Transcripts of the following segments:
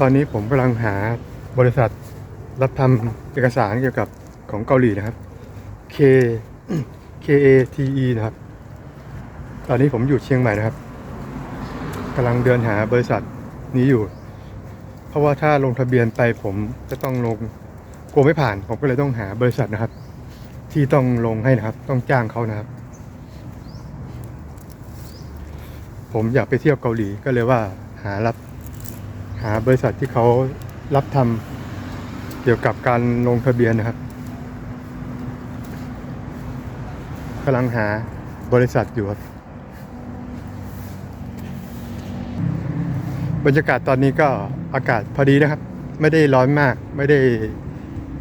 ตอนนี้ผมกำลังหาบริษัทรับทำเอกสารเกี่ยวกับของเกาหลีนะครับ K K A T E นะครับ ตอนนี้ผมอยู่เชียงใหม่นะครับกำลังเดินหาบริษัทนี้อยู่ เพราะว่าถ้าลงทะเบียนไปผมจะต้องลงกลัวไม่ผ่าน ผมก็เลยต้องหาบริษัทนะครับ ที่ต้องลงให้นะครับ ต้องจ้างเขานะครับ ผมอยากไปเที่ยวเกาหลีก็เลยว่าหารับ หาบริษัทที่เขารับทำเกี่ยวกับการลงทะเบียนนะครับกำลังหาบริษัทอยู่ครับ บรรยากาศตอนนี้ก็อากาศพอดีนะครับ ไม่ได้ร้อนมากไม่ได้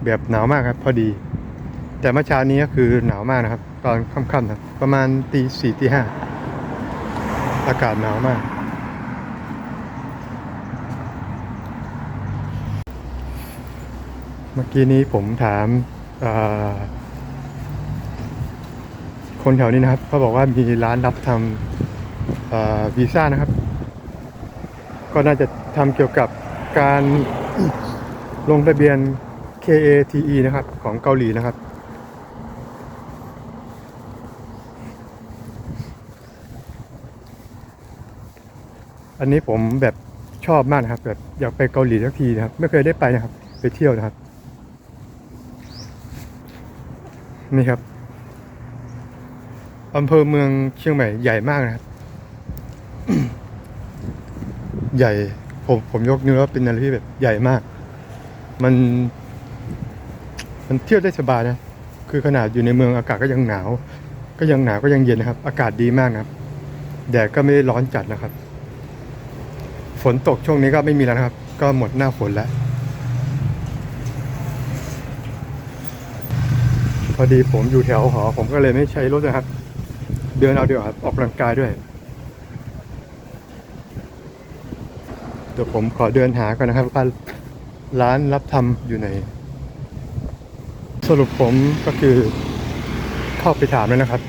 แบบหนาวมากครับ พอดี แต่เมื่อเช้านี้ก็คือหนาวมากนะครับ ตอนค่ำๆนะประมาณตีสี่ตีห้าอากาศหนาวมาก เมื่อกี้นี้ผมถามคนแถวนี้นะครับเขาบอกว่ามีร้านรับทำวีซ่านะครับ ก็น่าจะทำเกี่ยวกับการลงทะเบียน KATE นะครับ ของเกาหลีนะครับ อันนี้ผมแบบชอบมากนะครับ แบบอยากไปเกาหลีสักทีนะครับ ไม่เคยได้ไปนะครับ ไปเที่ยวนะครับ นี่ครับอำเภอเมืองเชียงใหม่ใหญ่มากนะครับ ใหญ่ผมผมยกนิ้วว่าเป็นอะไรที่แบบใหญ่มาก มัน มันเที่ยวได้สบายนะ คือขนาดอยู่ในเมืองอากาศก็ยังหนาว ก็ยังหนาวก็ยังเย็นนะครับ อากาศดีมากนะครับ แดดก็ไม่ได้ร้อนจัดนะครับ ฝนตกช่วงนี้ก็ไม่มีแล้วนะครับ ก็หมดหน้าฝนแล้ว อดีผมอยู่แถวหอ ผมก็เลยไม่ใช้รถนะครับ เดินเอาเดียวครับ ออกกำลังกายด้วย เดี๋ยวผมขอเดินหาก่อนนะครับว่าร้านรับทำอยู่ไหน สรุปผมก็คือเข้าไปถามแล้วนะครับ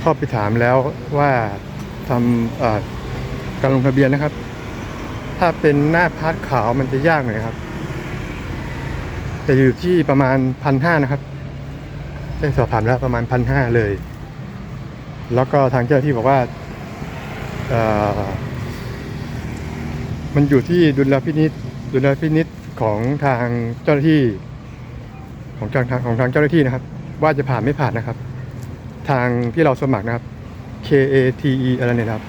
เข้าไปถามแล้วว่าทำการลงทะเบียนนะครับ ถ้าเป็นหน้าพาร์ทขาวมันจะยากหน่อยครับจะอยู่ที่ประมาณพันห้านะครับ ได้สอบถามแล้วประมาณพันห้าเลย แล้วก็ทางเจ้าหน้าที่บอกว่าเออมันอยู่ที่ดุลพินิษดุลพินิษของทางเจ้าหน้าที่ ของทางของทางเจ้าหน้าที่นะครับ ว่าจะผ่านไม่ผ่านนะครับ ทางที่เราสมัครนะครับ K A T E อะไรเนี่ยครับ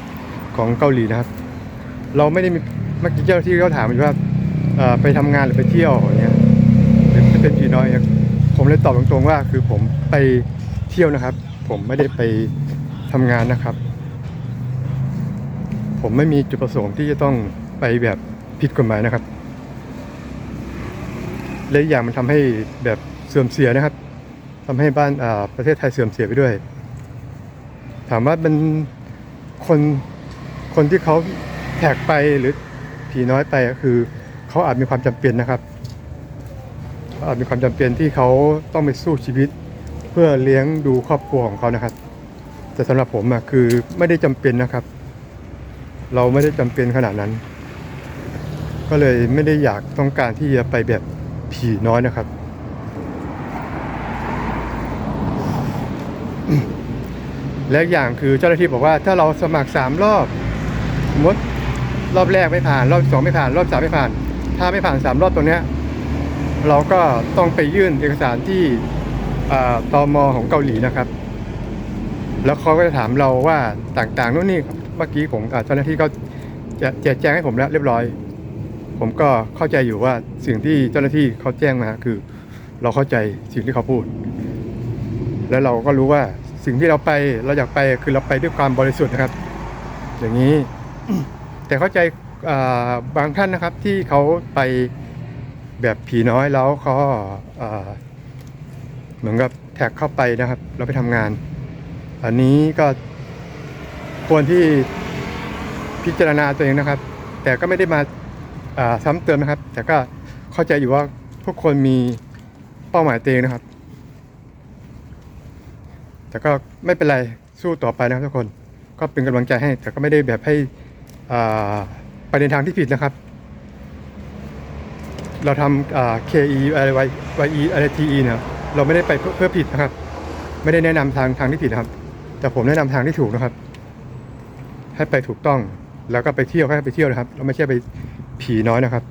ของเกาหลีนะครับ เราไม่ได้มีเมื่อกี้เจ้าหน้าที่เขาถามอยู่ว่าไปทำงานหรือไปเที่ยวอย่างเงี้ยหรือเป็นผีน้อยครับ ผมเลยตอบตรงๆว่าคือผมไปเที่ยวนะครับ ผมไม่ได้ไปทำงานนะครับ ผมไม่มีจุดประสงค์ที่จะต้องไปแบบผิดกฎหมายนะครับ และอย่างมันทำให้แบบเสื่อมเสียนะครับทำให้บ้านอ่าประเทศไทยเสื่อมเสียไปด้วย ถามว่าเป็นคนคนที่เขาแท็กไปหรือผีน้อยไปก็คือเขาอาจมีความจำเป็นนะครับ มีความจำเป็นที่เขาต้องไปสู้ชีวิต เพื่อเลี้ยงดูครอบครัวของเขานะครับ แต่สำหรับผมอะคือไม่ได้จำเป็นนะครับ เราไม่ได้จำเป็นขนาดนั้น ก็เลยไม่ได้อยากต้องการที่จะไปแบบผีน้อยนะครับ และอีกอย่างคือเจ้าหน้าที่บอกว่าถ้าเราสมัครสามรอบสมมติรอบแรกไม่ผ่าน รอบสองไม่ผ่าน รอบสามไม่ผ่าน ถ้าไม่ผ่านสามรอบตรงเนี้ย เราก็ต้องไปยื่นเอกสารที่อ่าตมของเกาหลีนะครับ แล้วเขาก็จะถามเราว่าต่างๆนู่นนี่เมื่อกี้ผมอ่าเจ้าหน้าที่ก็จะแจกแจงให้ผมแล้วเรียบร้อย ผมก็เข้าใจอยู่ว่าสิ่งที่เจ้าหน้าที่เขาแจ้งมาคือ เราเข้าใจสิ่งที่เขาพูด แล้วเราก็รู้ว่าสิ่งที่เราไปเราอยากไปคือเราไปด้วยความบริสุทธิ์นะครับ อย่างนี้ แต่เข้าใจบางท่านนะครับที่เขาไป แบบผีน้อยแล้วเขาเหมือนกับแท็กเข้าไปนะครับแล้วไปทำงาน อันนี้ก็ควรที่พิจารณาตัวเองนะครับ แต่ก็ไม่ได้มาซ้ำเติมนะครับ แต่ก็เข้าใจอยู่ว่าทุกคนมีเป้าหมายตัวเองนะครับ แต่ก็ไม่เป็นไรสู้ต่อไปนะครับทุกคนก็เป็นกำลังใจให้ แต่ก็ไม่ได้แบบให้ไปในทางที่ผิดนะครับ เราทำ KE อะไร Y YE อะไร TE เนี่ยเราไม่ได้ไปเพื่อเพื่อผิดนะครับ ไม่ได้แนะนำทางทางที่ผิดนะครับ แต่ผมแนะนำทางที่ถูกนะครับ ให้ไปถูกต้องแล้วก็ไปเที่ยวให้ไปเที่ยวนะครับ เราไม่ใช่ไปผีน้อยนะครับ